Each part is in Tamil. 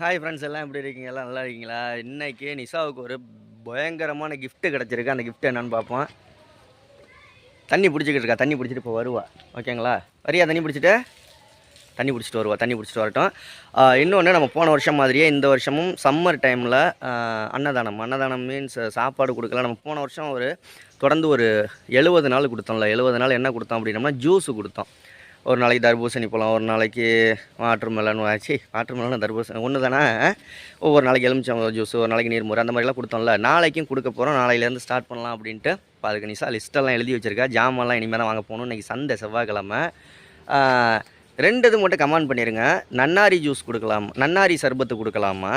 ஹாய் ஃப்ரெண்ட்ஸ் எல்லாம் எப்படி இருக்கீங்க? எல்லாம் நல்லா இருக்கீங்களா? இன்னைக்கு நிஷாவுக்கு ஒரு பயங்கரமான கிஃப்ட்டு கிடச்சிருக்கு. அந்த கிஃப்ட் என்னன்னு பார்ப்போம். தண்ணி பிடிச்சிக்கிட்டு இருக்கா? தண்ணி பிடிச்சிட்டு இப்போ வருவா. ஓகேங்களா? வரியா? தண்ணி பிடிச்சிட்டு? தண்ணி பிடிச்சிட்டு வருவா. தண்ணி பிடிச்சிட்டு வரட்டும். இன்னொன்று நம்ம போன வருஷம் மாதிரியே இந்த வருஷமும் சம்மர் டைமில் அன்னதானம். அன்னதானம் மீன்ஸ் சாப்பாடு கொடுக்கலாம். நம்ம போன வருஷம் ஒரு தொடர்ந்து ஒரு எழுபது நாள் கொடுத்தோம்ல. எழுபது நாள் என்ன கொடுத்தோம் அப்படின்னம்னா ஜூஸு கொடுத்தோம். ஒரு நாளைக்கு தர்பூசணி பழம் ஒரு நாளைக்கு வாட்டர் மெலன் ஆச்சு. வாட்டர் மெலன் தர்பூசணி ஒன்று தானே ஒவ்வொரு நாளைக்கு எலுமிச்சம் ஜூஸ் ஒரு நாளைக்கு நீர்மோர் அந்த மாதிரிலாம் கொடுத்தோம்ல. நாளைக்கும் கொடுக்க போகிறோம் நாளையிலேருந்து ஸ்டார்ட் பண்ணலாம் அப்படின்ட்டு இப்போ அதுக்கு நிசா லிஸ்ட்டெல்லாம் எழுதி வச்சிருக்கா. ஜாமான்லாம் இனிமேல் தான் வாங்க போகணும். இன்றைக்கி சந்தை செவ்வாய்க்கிழமை. ரெண்டு இது மட்டும் கமெண்ட் பண்ணிடுங்க நன்னாரி ஜூஸ் கொடுக்கலாம் நன்னாரி சர்பத்து கொடுக்கலாமா?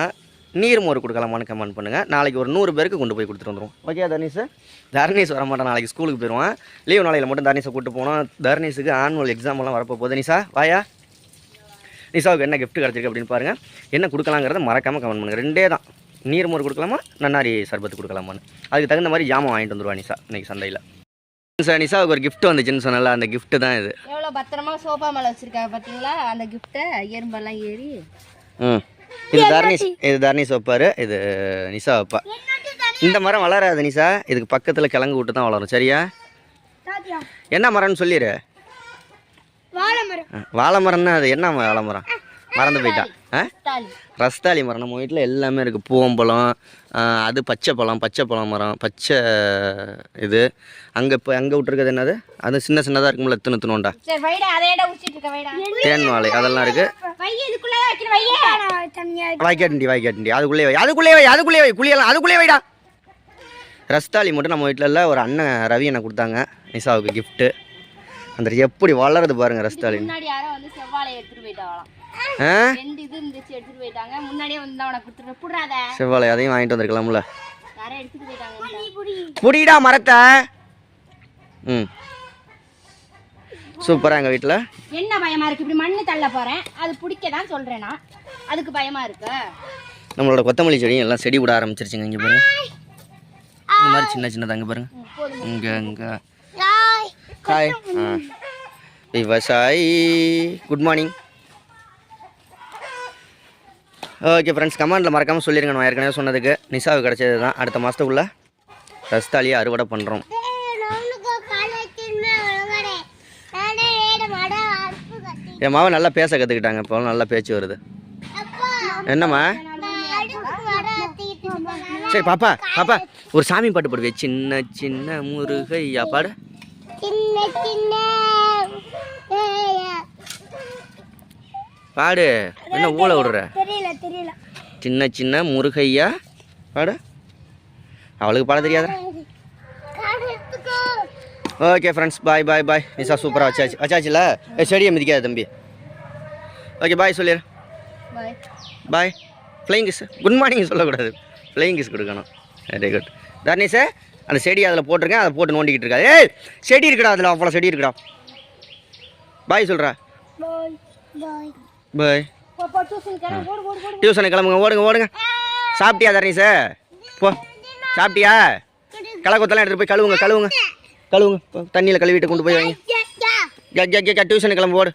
நீர்மோர் கொடுக்கலாமான்னு கமெண்ட் பண்ணுங்கள் நாளைக்கு ஒரு நூறு பேருக்கு கொண்டு போய் கொடுத்துட்டு வந்துடும் ஓகே தர்னீஸ் தர்னீஸ் வர மாட்டான் நாளைக்கு ஸ்கூலுக்கு போயிடுவான் லீவ் நாளையில் மட்டும் தர்னீஸை கூட்டு போனோம் தர்னீஸுக்கு ஆனுவல் எக்ஸாம் எல்லாம் வரப்போ போகுது. நிசா வாயா? நிசாவுக்கு என்ன gift கிடச்சிருக்கு அப்படின்னு பாருங்கள் என்ன கொடுக்கலாங்கிறத மறக்காமல் கமெண்ட் பண்ணுங்கள் ரெண்டே தான். நீர்மோர் கொடுக்கலாமா? நன்னாரி சர்பத்து கொடுக்கலாமான்னு. அதுக்கு தகுந்த மாதிரி ஜாமான் வாங்கிட்டு வந்துருவா நிசா இன்னைக்கு சந்தையில். சார் நிசாவுக்கு ஒரு gift வந்துச்சுன்னு சொன்னல அந்த gift தான் இது. எவ்வளோ பத்திரமா சோஃபா மேலே வச்சிருக்காங்க பார்த்தீங்களா அந்த கிஃப்ட்டை எறும்பெல்லாம் ஏறி. ம். இது தர்னீஸ் இது தர்னீஸ் வைப்பார். இது நிசா வைப்பா. இந்த மரம் வளராது நிசா இதுக்கு பக்கத்தில் கிழங்கு விட்டு தான் வளரும். சரியா? என்ன மரம்னு சொல்லிடு வாழை மரம். மரம்னா அது என்ன வாழை மரம்? மறந்து போயிட்டா. ஆ தாலி ரஸ்தாளி. மரம். நம்ம வீட்டில் எல்லாமே இருக்குது பூவம்பழம் அது பச்சை பழம் பச்சை பழம் மரம் பச்சை இது. அங்கே இப்போ அங்கே விட்ருக்கிறது என்னது? அது சின்ன சின்னதாக இருக்கும்ல தின்னு வைடா தேன் வாழை அதெல்லாம் இருக்குது வை இதுக்குள்ளே வைக்கிற வையே. தனியா வாய்க்காட்டுண்டி வாய்க்காட்டுண்டி. அதுக்குள்ளே வை அதுக்குள்ளே வை அதுக்குள்ளே வை குளியெல்லாம் அதுக்குள்ளே வைடா. ரஸ்தாளி மட்டும் நம்ம வீட்டில் இல்லை ஒரு அண்ணன் ரவி என்ன கொடுத்தாங்க நிசாவுக்கு gift. அந்த எப்படி வளருது பாருங்க ரஸ்தாளி முன்னாடி யாரோ வந்து செவ்வாழை எடுத்துட்டு போயிட்டாங்களாம். ஆ? ரெண்டு இது இருந்துச்சு எடுத்துட்டு போயிட்டாங்க. முன்னாடியே வந்து அவனை கொடுத்துட்டு புடுறாத. செவ்வாழை அதையும் வாங்கிட்டு வந்திருக்கலாம்ல. யாரோ எடுத்துட்டு போயிட்டாங்க. புடிடா மரத்தை. ம். சூப்பராக எங்கள் வீட்டில் என்ன பயமா இருக்கு? இப்படி மண்ணு தள்ள போறேன். அது பிடிக்க தான் சொல்றேன் நான். அதுக்கு பயமா இருக்கு? நம்மளோட கொத்தமல்லி செடியும் எல்லாம் செடி விட ஆரம்பிச்சிருச்சுங்க இங்கே பாருங்க. இந்த மாதிரி சின்ன சின்னதாக அங்கே பாருங்க இங்கே இங்கே. ஹாய். ஆ. விவசாயி. குட் மார்னிங் ஓகே ஃப்ரெண்ட்ஸ் கமெண்டில் மறக்காமல் சொல்லிடுங்க நான் ஏற்கனவே சொன்னதுக்கு நிசாவு கிடச்சது தான் அடுத்த மாதத்துக்குள்ளே ரஸ்தாலியை அறுவடை பண்ணுறோம் என் மாவை நல்லா பேச கற்றுக்கிட்டாங்க இப்போ நல்லா பேச்சு வருது. என்னம்மா? சரி பாப்பா பாப்பா ஒரு சாமி பாட்டு பாடுவே சின்ன சின்ன முருகையா பாடு. பாடு. என்ன ஊழ விடுற? தெரியல தெரியல. சின்ன சின்ன முருகையா? பாடு. அவளுக்கு பாட தெரியாதா ஓகே ஃப்ரெண்ட்ஸ் பாய் பாய் பாய் நிசா சூப்பராக வச்சாச்சு. வச்சாச்சுல? ஏ செடியை மிதிக்காத தம்பி. ஓகே பாய் சொல்லிடு. Bye bye flying kiss good morning சொல்லக்கூடாது. ஃப்ளைங் கிஸ் கொடுக்கணும். வெரி குட் தர்னீஸே அந்த செடி அதில் போட்டிருக்கேன். அதை போட்டு நோண்டிக்கிட்டு இருக்காது. ஏய் செடி இருக்குடா அதில் அவ்வளோ செடி இருக்குடா. பாய் சொல்கிறா பாய் டியூஷனுக்கு கிளம்புங்க ஓடுங்க ஓடுங்க. சாப்பிட்டியா தர்னீஸே? போ. சாப்பிட்டியா? களைக்கொத்தெல்லாம் எடுத்துகிட்டு போய் கழுவுங்க கழுவுங்க. கழுவுங்க. தண்ணியில் கழுவிட்டு கொண்டு போய் வைங்க. டியூஷனுக்கு கிளம்பு ஓடு.